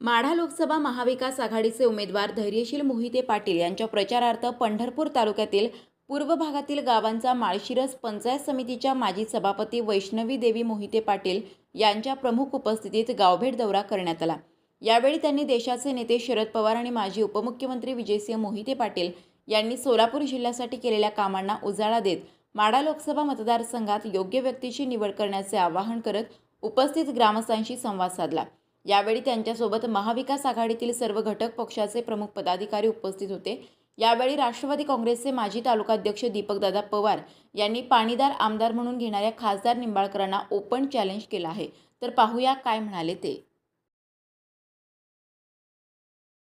माढा लोकसभा महाविकास आघाडीचे उमेदवार धैर्यशील मोहिते पाटील यांच्या प्रचारार्थ पंढरपूर तालुक्यातील पूर्व भागातील गावांचा माळशिरस पंचायत समितीच्या माजी सभापती वैष्णवी देवी मोहिते पाटील यांच्या प्रमुख उपस्थितीत गावभेट दौरा करण्यात आला. यावेळी त्यांनी देशाचे नेते शरद पवार आणि माजी उपमुख्यमंत्री विजयसिंह मोहिते पाटील यांनी सोलापूर जिल्ह्यासाठी केलेल्या कामांना उजाळा देत माढा लोकसभा मतदारसंघात योग्य व्यक्तीची निवड करण्याचे आवाहन करत उपस्थित ग्रामस्थांशी संवाद साधला. यावेळी त्यांच्यासोबत महाविकास आघाडीतील सर्व घटक पक्षाचे प्रमुख पदाधिकारी उपस्थित होते. यावेळी राष्ट्रवादी काँग्रेसचे माजी तालुकाध्यक्ष दीपकदादा पवार यांनी पाणीदार आमदार म्हणून घेणाऱ्या खासदार निंबाळकरांना ओपन चॅलेंज केलं आहे. तर पाहूया काय म्हणाले ते.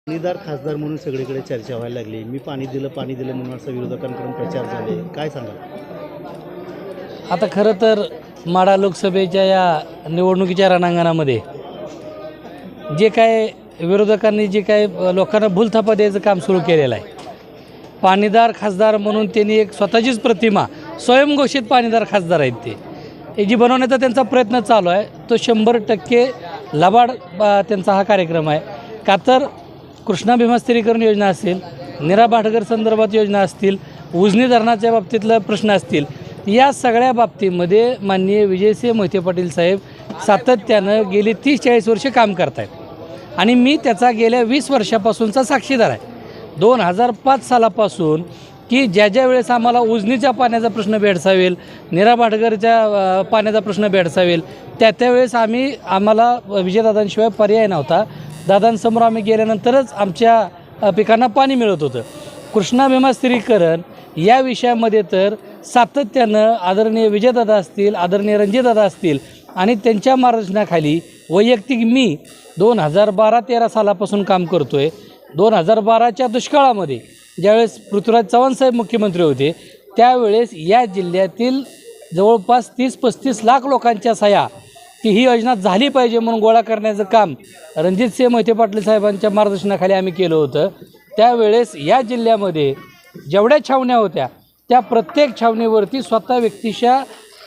पाणीदार खासदार म्हणून सगळीकडे चर्चा व्हायला लागली. मी पाणी दिलं पाणी दिलं म्हणून असं विरोधकांकडून प्रचार झाले. काय सांगाल? आता खरं तर माढा लोकसभेच्या या निवडणुकीच्या रणांगणामध्ये जे काय विरोधकांनी जे काय लोकांना भूलथापा द्यायचं काम सुरू केलेलं आहे. पाणीदार खासदार म्हणून त्यांनी एक स्वतःचीच प्रतिमा स्वयंघोषित पाणीदार खासदार आहेत ते. हे जी बनवण्याचा त्यांचा प्रयत्न चालू आहे तो शंभर टक्के लबाड त्यांचा हा कार्यक्रम आहे. का तर कृष्णा भीमास्थिरीकरण योजना असेल निरा भाटकर संदर्भात योजना असतील उजनी धरणाच्या बाबतीतलं प्रश्न असतील या सगळ्या बाबतीमध्ये माननीय विजयसिंह मोहिते पाटील साहेब सातत्यानं गेली तीस चाळीस वर्ष काम करत आहेत आणि मी त्याचा गेल्या वीस वर्षापासूनचा साक्षीदार आहे. दोन हजार पाच सालापासून की ज्या ज्या वेळेस आम्हाला उजनीच्या पाण्याचा प्रश्न भेडसावेल निरा भाटगरच्या पाण्याचा प्रश्न भेडसावेल त्या त्यावेळेस आम्ही आम्हाला विजयदादांशिवाय पर्याय नव्हता. दादांसमोर आम्ही गेल्यानंतरच आमच्या पिकांना पाणी मिळत होतं. कृष्णा भीमा स्थिरीकरण या विषयामध्ये तर सातत्यानं आदरणीय विजयदादा असतील आदरणीय रणजितदादा असतील आणि त्यांच्या मार्गदर्शनाखाली वैयक्तिक मी दोन हजार बारा तेरा सालापासून काम करतो आहे दोन हजार बाराच्या दुष्काळामध्ये ज्यावेळेस पृथ्वीराज चव्हाण साहेब मुख्यमंत्री होते त्यावेळेस या जिल्ह्यातील जवळपास तीस पस्तीस लाख लोकांच्या सह्या की ही योजना झाली पाहिजे म्हणून गोळा करण्याचं काम रणजितसिंह मोहिते पाटील साहेबांच्या मार्गदर्शनाखाली आम्ही केलं होतं. त्यावेळेस या जिल्ह्यामध्ये जेवढ्या छावण्या होत्या त्या प्रत्येक छावणीवरती स्वतः व्यक्तीच्या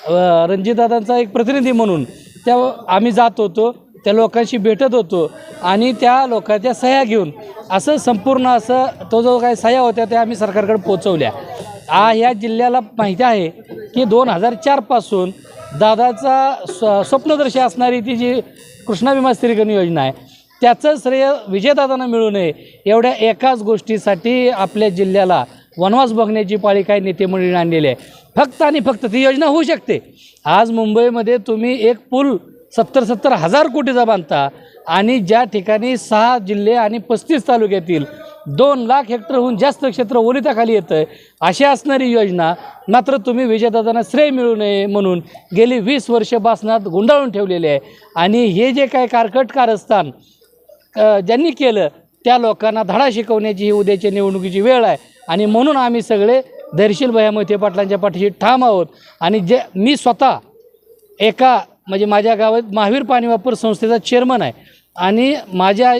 रणजितदादांचा एक प्रतिनिधी म्हणून त्या आम्ही जात होतो त्या लोकांशी भेटत होतो आणि त्या लोकांच्या सह्या घेऊन असं संपूर्ण असं तो जो काही सह्या होत्या त्या आम्ही सरकारकडे पोचवल्या. आ ह्या जिल्ह्याला माहिती आहे की दोन हजार चारपासून दादाचा स्व स्वप्नदर्शी असणारी ती जी कृष्णा विमा स्त्रीकरण योजना आहे त्याचं श्रेय विजयदादांना मिळू नये एवढ्या एकाच गोष्टीसाठी आपल्या जिल्ह्याला वनवास बघण्याची पाळी काही नेतेमंडळीने आणलेली आहे. फक्त आणि फक्त ती योजना होऊ शकते. आज मुंबईमध्ये तुम्ही एक पूल सत्तर सत्तर हजार कोटीचा बांधता आणि ज्या ठिकाणी सहा जिल्हे आणि पस्तीस तालुक्यातील दोन लाख हेक्टरहून जास्त क्षेत्र ओलिताखाली येतं आहे अशी असणारी योजना मात्र तुम्ही विजयदादांना श्रेय मिळू नये म्हणून गेली वीस वर्ष बासनात गुंडाळून ठेवलेले आहे. आणि हे जे काय कारकट कारस्थान ज्यांनी केलं त्या लोकांना धडा शिकवण्याची ही उद्याच्या निवडणुकीची वेळ आहे. आणि म्हणून आम्ही सगळे धैर्यशील भया मोहिते पाटलांच्या पाठीशी ठाम आहोत. आणि जे मी स्वतः एका म्हणजे माझ्या गावात महावीर पाणी वापर संस्थेचा चेअरमन आहे. आणि माझ्या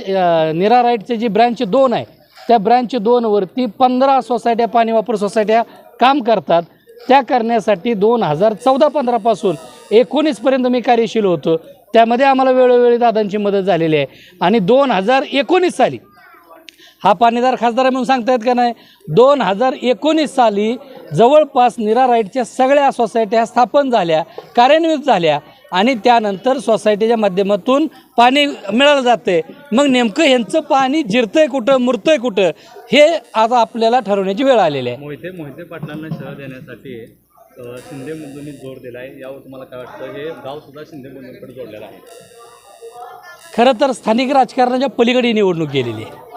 निरा राईटचे जी ब्रँच दोन आहे त्या ब्रँच दोनवरती पंधरा सोसायट्या पाणी वापर सोसायट्या काम करतात. त्या करण्यासाठी दोन हजार चौदा पंधरापासून एकोणीसपर्यंत मी कार्यशील होतो. त्यामध्ये आम्हाला वेळोवेळी दादांची मदत झालेली आहे. आणि दोन हजार एकोणीस साली हा पाणीदार खासदार आहे म्हणून सांगतायत का नाही? दोन हजार एकोणीस साली जवळपास निरा राईटच्या सगळ्या सोसायट्या स्थापन झाल्या कार्यान्वित झाल्या आणि त्यानंतर सोसायटीच्या माध्यमातून पाणी मिळालं जाते मग नेमकं ह्यांचं पाणी जिरतंय कुठं मुरतंय कुठं हे आता आपल्याला ठरवण्याची वेळ आलेली आहे. मोहिते मोहिते पाटलांना शह देण्यासाठी शिंदे बंधूंनी जोर दिला आहे यावर तुम्हाला काय वाटतं? हे गाव सुद्धा शिंदे बंधूंकडे जोडलेलं आहे. खरं तर स्थानिक राजकारणाच्या पलीकडे निवडणूक गेलेली आहे.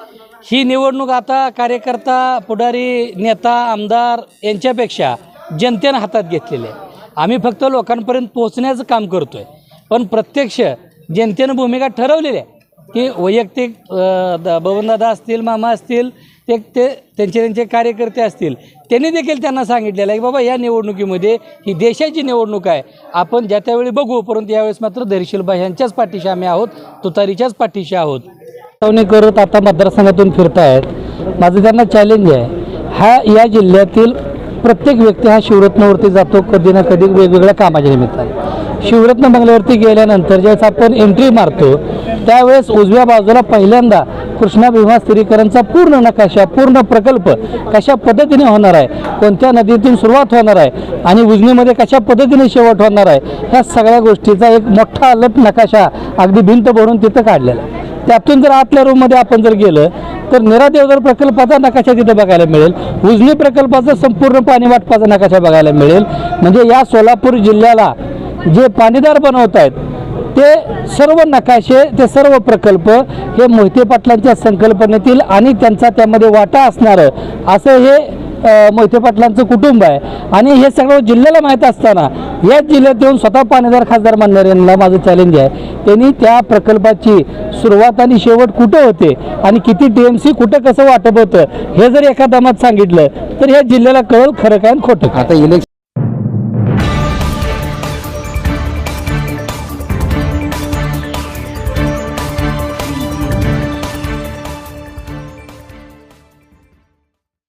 ही निवडणूक आता कार्यकर्ता पुढारी नेता आमदार यांच्यापेक्षा जनतेनं हातात घेतलेली आहे. आम्ही फक्त लोकांपर्यंत पोहोचण्याचं काम करतो आहे पण प्रत्यक्ष जनतेनं भूमिका ठरवलेली आहे की वैयक्तिक द- बबनदादा असतील मामा असतील ते ते त्यांचे त्यांचे कार्यकर्ते असतील त्यांनी देखील त्यांना सांगितलेलं आहे की बाबा या निवडणुकीमध्ये ही देशाची निवडणूक आहे. आपण ज्या त्यावेळी बघू परंतु यावेळेस मात्र धैर्यशीलबाई यांच्याच पाठीशी आम्ही आहोत तुतारीच्याच पाठीशी आहोत. पाहुणे करत आता मतदारसंघातून फिरतायत. माझं त्यांना चॅलेंज आहे. हा या जिल्ह्यातील प्रत्येक व्यक्ती हा शिवरत्नावरती जातो कधी ना कधी वेगवेगळ्या कामाच्या निमित्ताने. शिवरत्न बंगल्यावरती गेल्यानंतर ज्यावेळेस आपण एंट्री मारतो त्यावेळेस उजव्या बाजूला पहिल्यांदा कृष्णा भीमा स्थिरीकरणचा पूर्ण नकाशा पूर्ण प्रकल्प कशा पद्धतीने होणार आहे कोणत्या नदीतून सुरुवात होणार आहे आणि उजनीमध्ये कशा पद्धतीने शेवट होणार आहे ह्या सगळ्या गोष्टीचा एक मोठा अलट नकाशा अगदी भिंत भरून तिथं काढलेला आहे. त्यातून जर आतल्या रूममध्ये आपण जर गेलं तर निरा देवधर प्रकल्पाचा नकाशा तिथं बघायला मिळेल. उजनी प्रकल्पाचा संपूर्ण पाणी वाटपाचा नकाशा बघायला मिळेल. म्हणजे या सोलापूर जिल्ह्याला जे पाणीदार बनवत आहेत ते सर्व नकाशे ते सर्व प्रकल्प हे मोहिते पाटलांच्या संकल्पनेतील आणि त्यांचा त्यामध्ये वाटा असणारं असं हे मोहिते पाटलांचं कुटुंब आहे. आणि हे सगळं जिल्ह्याला माहीत असताना याच जिल्ह्यात येऊन स्वतः पाणीदार खासदार मानणार यांना माझं चॅलेंज आहे. त्यांनी त्या प्रकल्पाची सुरुवात आणि शेवट कुठं होते आणि किती टी एम सी कुठं कसं वाटप होतं हे जर एका दमात सांगितलं तर या जिल्ह्याला कळलं खरं काय आणि खोटं आता इलेक्शन